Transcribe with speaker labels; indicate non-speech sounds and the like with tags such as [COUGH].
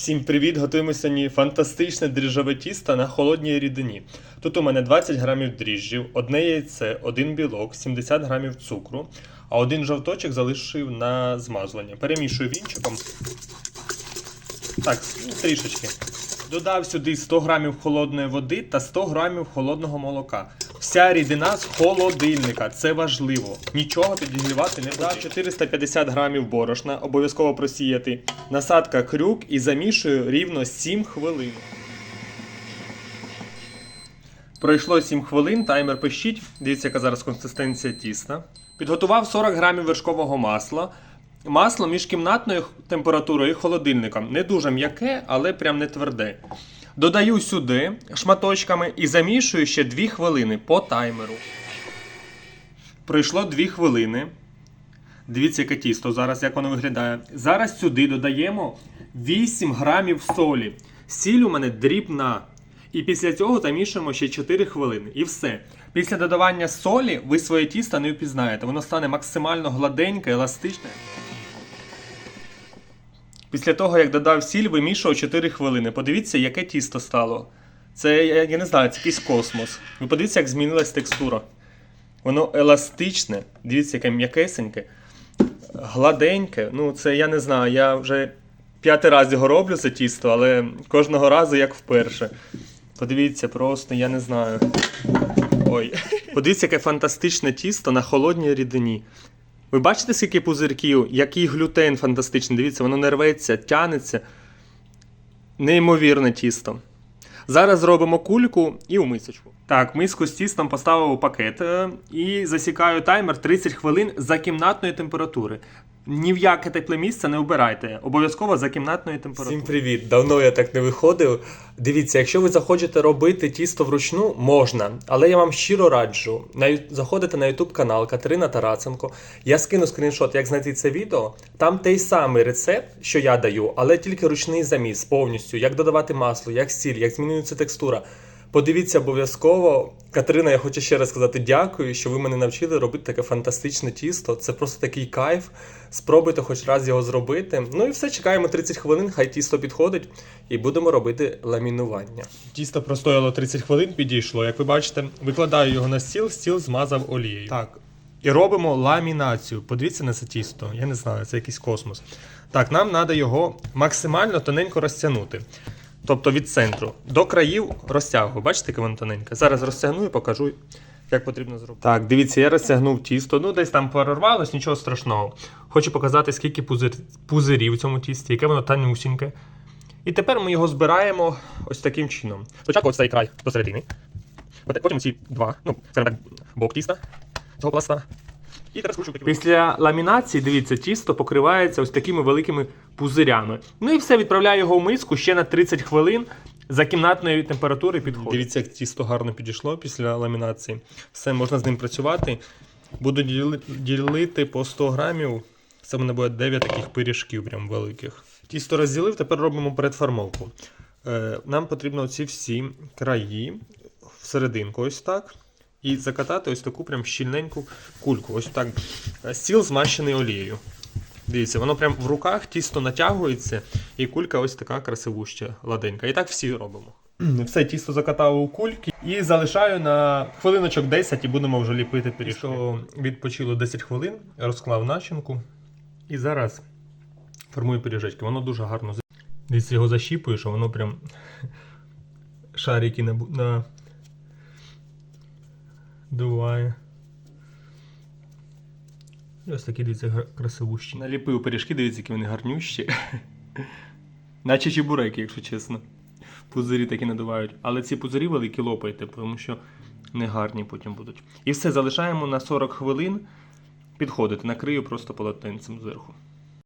Speaker 1: Всім привіт! Готуємо сьогодні фантастичне дріжджове тісто на холодній рідині. Тут у мене 20 грамів дріжджів, одне яйце, один білок, 70 грамів цукру, а один жовточок залишив на змазування. Перемішую вінчиком. Так, ну, трішечки. Додав сюди 100 грамів холодної води та 100 грамів холодного молока. Вся рідина з холодильника, це важливо. Нічого підігрівати не буде. 450 грамів борошна, обов'язково просіяти. Насадка крюк і замішую рівно 7 хвилин. Пройшло 7 хвилин, таймер пищить. Дивіться, яка зараз консистенція тіста. Підготував 40 грамів вершкового масла. Масло між кімнатною температурою і холодильником. Не дуже м'яке, але прям не тверде. Додаю сюди шматочками і замішую ще 2 хвилини по таймеру. Пройшло 2 хвилини. Дивіться, яке тісто зараз, як воно виглядає. Зараз сюди додаємо 8 грамів солі. Сіль у мене дрібна. І після цього замішуємо ще 4 хвилини. І все. Після додавання солі ви своє тісто не впізнаєте. Воно стане максимально гладеньке, еластичне. Після того, як додав сіль, вимішував 4 хвилини. Подивіться, яке тісто стало. Це, я, не знаю, це якийсь космос. Ви подивіться, як змінилась текстура. Воно еластичне, дивіться, яке м'якесеньке, гладеньке. Ну, це я не знаю, я вже п'ятий раз його роблю це тісто, але кожного разу як вперше. Подивіться, просто я не знаю. Ой. Подивіться, яке фантастичне тісто на холодній рідині. Ви бачите, скільки пузирків, який глютен фантастичний. Дивіться, воно не рветься, тянеться. Неймовірне тісто. Зараз зробимо кульку і у мисочку. Так, миску з тістом поставив у пакет е, і засікаю таймер 30 хвилин за кімнатної температури. Ні в яке тепле місце не обирайте. Обов'язково за кімнатної температури. Всім привіт! Давно я так не виходив. Дивіться, якщо ви захочете робити тісто вручну, можна, але я вам щиро раджу. Заходите на YouTube канал Катерина Тарасенко. Я скину скріншот, як знайти це відео. Там той самий рецепт, що я даю, але тільки ручний заміс повністю, як додавати масло, як сіль, як змінюється текстура. Подивіться обов'язково. Катерина, я хочу ще раз сказати дякую, що ви мене навчили робити таке фантастичне тісто. Це просто такий кайф. Спробуйте хоч раз його зробити. Ну і все, чекаємо 30 хвилин, хай тісто підходить, і будемо робити ламінування. Тісто простояло 30 хвилин, підійшло. Як ви бачите, викладаю його на стіл, стіл змазав олією. Так. І робимо ламінацію. Подивіться на це тісто. Я не знаю, це якийсь космос. Так, нам треба його максимально тоненько розтягнути. Тобто від центру до країв розтягую. Бачите, яке воно тоненьке? Зараз розтягну і покажу, як потрібно зробити. Так, дивіться, я розтягнув тісто. Ну, десь там прорвалось, нічого страшного. Хочу показати, скільки пузир... пузирів в цьому тісті, яке воно тонюсіньке. І тепер ми його збираємо ось таким чином. Спочатку ось цей край до середини. Потім ці два, ну, скажімо так, бок тіста цього пласта. І тепер скручую. Після ламінації, дивіться, тісто покривається ось такими великими пузирями. Ну і все, відправляю його в миску ще на 30 хвилин за кімнатної температури підходить. Дивіться, як тісто гарно підійшло після ламінації. Все, можна з ним працювати. Буду ділити по 100 грамів. Це в мене буде 9 таких пиріжків, прям великих. Тісто розділив, тепер робимо передформовку. Е, нам потрібно ці всі краї всерединку, ось так. І закатати ось таку прям щільненьку кульку. Ось так. Е, Стіл змащений олією. Дивіться, воно прям в руках тісто натягується, і кулька ось така красивуща, ладенька. І так всі робимо. Все, тісто закатав у кульки і залишаю на хвилиночок 10 і будемо вже ліпити пиріжки. Відпочило 10 хвилин, розклав начинку. І зараз формую пиріжечки. Воно дуже гарно Дивіться, його защіпую, що воно прям [LAUGHS] шарики на... дуває. Ось такі, дивіться, красивущі. Наліпив пиріжки, дивіться, які вони гарнющі. [LAUGHS] Наче чебуреки, якщо чесно. Пузирі такі надувають. Але ці пузирі великі лопайте, тому що не гарні потім будуть. І все, залишаємо на 40 хвилин підходити. Накрию просто полотенцем зверху.